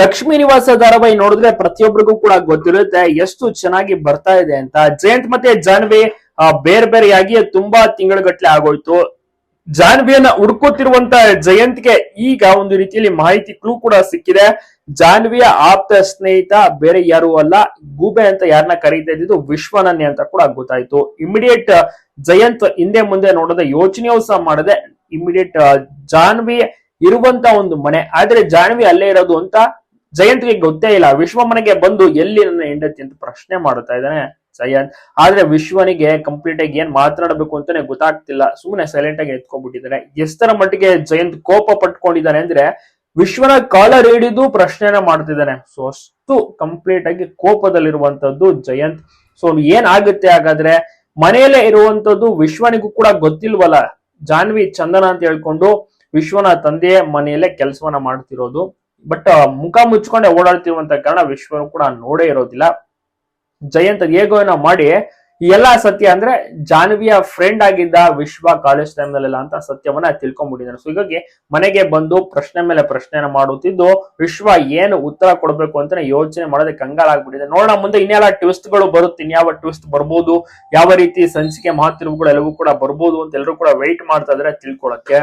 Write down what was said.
ಲಕ್ಷ್ಮೀ ನಿವಾಸ ಧಾರಾವಾಹಿ ನೋಡಿದ್ರೆ ಪ್ರತಿಯೊಬ್ಬರಿಗೂ ಕೂಡ ಗೊತ್ತಿರುತ್ತೆ ಎಷ್ಟು ಚೆನ್ನಾಗಿ ಬರ್ತಾ ಇದೆ ಅಂತ. ಜಯಂತ್ ಮತ್ತೆ ಜಾನ್ವಿ ಬೇರೆ ಬೇರೆಯಾಗಿ ತುಂಬಾ ತಿಂಗಳಗಟ್ಲೆ ಆಗೋಯ್ತು. ಜಾನ್ವಿಯನ್ನ ಹುಡ್ಕೋತಿರುವಂತ ಜಯಂತ್ಗೆ ಈಗ ಒಂದು ರೀತಿಯಲ್ಲಿ ಮಾಹಿತಿ ಕ್ಲೂ ಕೂಡ ಸಿಕ್ಕಿದೆ. ಜಾನ್ವಿಯ ಆಪ್ತ ಸ್ನೇಹಿತ ಬೇರೆ ಯಾರು ಅಲ್ಲ, ಗೂಬೆ ಅಂತ ಯಾರನ್ನ ಕರೀತಾ ಇದ್ದಿದ್ದು ವಿಶ್ವನನ್ಯ ಅಂತ ಕೂಡ ಗೊತ್ತಾಯ್ತು. ಇಮಿಡಿಯೇಟ್ ಜಯಂತ್ ಹಿಂದೆ ಮುಂದೆ ನೋಡದೆ ಯೋಚನೆಯೂ ಸಹ ಮಾಡದೆ ಇಮಿಡಿಯೇಟ್ ಜಾನ್ವಿ ಇರುವಂತ ಒಂದು ಮನೆ. ಆದ್ರೆ ಜಾನ್ವಿ ಅಲ್ಲೇ ಇರೋದು ಅಂತ ಜಯಂತ್ಗೆ ಗೊತ್ತೇ ಇಲ್ಲ. ವಿಶ್ವ ಮನೆಗೆ ಬಂದು ಎಲ್ಲಿ ನನ್ನ ಹೆಂಡತಿ ಅಂತ ಪ್ರಶ್ನೆ ಮಾಡ್ತಾ ಇದ್ದಾನೆ? ಜಯಂತ್ ಆದ್ರೆ ವಿಶ್ವನಿಗೆ ಕಂಪ್ಲೀಟ್ ಆಗಿ ಏನ್ ಮಾತನಾಡಬೇಕು ಅಂತಾನೆ ಗೊತ್ತಾಗ್ತಿಲ್ಲ. ಸುಮ್ಮನೆ ಸೈಲೆಂಟ್ ಆಗಿ ಎತ್ಕೊಂಡ್ಬಿಟ್ಟಿದ್ದಾರೆ ಎಷ್ಟರ ಮಟ್ಟಿಗೆ ಜಯಂತ್ ಕೋಪ ಪಟ್ಕೊಂಡಿದ್ದಾನೆ ಅಂದ್ರೆ ವಿಶ್ವನ ಕಾಲರ್ ಹಿಡಿದು ಪ್ರಶ್ನೆನ ಮಾಡ್ತಿದ್ದಾನೆ. ಸೊ ಅಷ್ಟು ಕಂಪ್ಲೀಟ್ ಆಗಿ ಕೋಪದಲ್ಲಿರುವಂತದ್ದು ಜಯಂತ್. ಸೊ ಏನ್ ಆಗುತ್ತೆ ಹಾಗಾದ್ರೆ ಮನೆಯಲ್ಲೇ ಇರುವಂತದ್ದು ವಿಶ್ವನಿಗೂ ಕೂಡ ಗೊತ್ತಿಲ್ವಲ್ಲ. ಜಾನ್ವಿ ಚಂದನ ಅಂತ ಹೇಳ್ಕೊಂಡು ವಿಶ್ವನ ತಂದೆಯ ಮನೆಯಲ್ಲೇ ಕೆಲಸವನ್ನ ಮಾಡ್ತಿರೋದು. ಬಟ್ ಮುಖ ಮುಚ್ಕೊಂಡೆ ಓಡಾಡ್ತಿರುವಂತ ಕಾರಣ ವಿಶ್ವ ಕೂಡ ನೋಡೇ ಇರೋದಿಲ್ಲ. ಜಯಂತ್ ಹೇಗೋ ಏನೋ ಮಾಡಿ ಎಲ್ಲ ಸತ್ಯ ಅಂದ್ರೆ ಜಾನ್ವಿಯ ಫ್ರೆಂಡ್ ಆಗಿದ್ದ ವಿಶ್ವ ಕಾಲೇಜ್ ಟೈಮ್ ನಲ್ಲೆಲ್ಲ ಅಂತ ಸತ್ಯವನ್ನ ತಿಳ್ಕೊಂಡ್ಬಿಟ್ಟಿದ್ದಾರೆ. ಸೊ ಹೀಗಾಗಿ ಮನೆಗೆ ಬಂದು ಪ್ರಶ್ನೆ ಮೇಲೆ ಪ್ರಶ್ನೆಯನ್ನು ಮಾಡುತ್ತಿದ್ದು, ವಿಶ್ವ ಏನು ಉತ್ತರ ಕೊಡಬೇಕು ಅಂತಾನೆ ಯೋಚನೆ ಮಾಡೋದೇ ಕಂಗಾಲಾಗ್ಬಿಟ್ಟಿದೆ ನೋಡೋಣ, ಮುಂದೆ ಇನ್ನೆಲ್ಲ ಟ್ವಿಸ್ಟ್ಗಳು ಬರುತ್ತೆ, ಇನ್ಯಾವ ಟ್ವಿಸ್ಟ್ ಬರ್ಬೋದು, ಯಾವ ರೀತಿ ಸಂಚಿಕೆ ಮಾತಿರುವುಗಳು ಎಲ್ಲವೂ ಕೂಡ ಬರ್ಬೋದು ಅಂತ ಎಲ್ಲರೂ ಕೂಡ ವೆಯ್ಟ್ ಮಾಡ್ತಾ ಇದ್ರೆ ತಿಳ್ಕೊಳಕ್ಕೆ.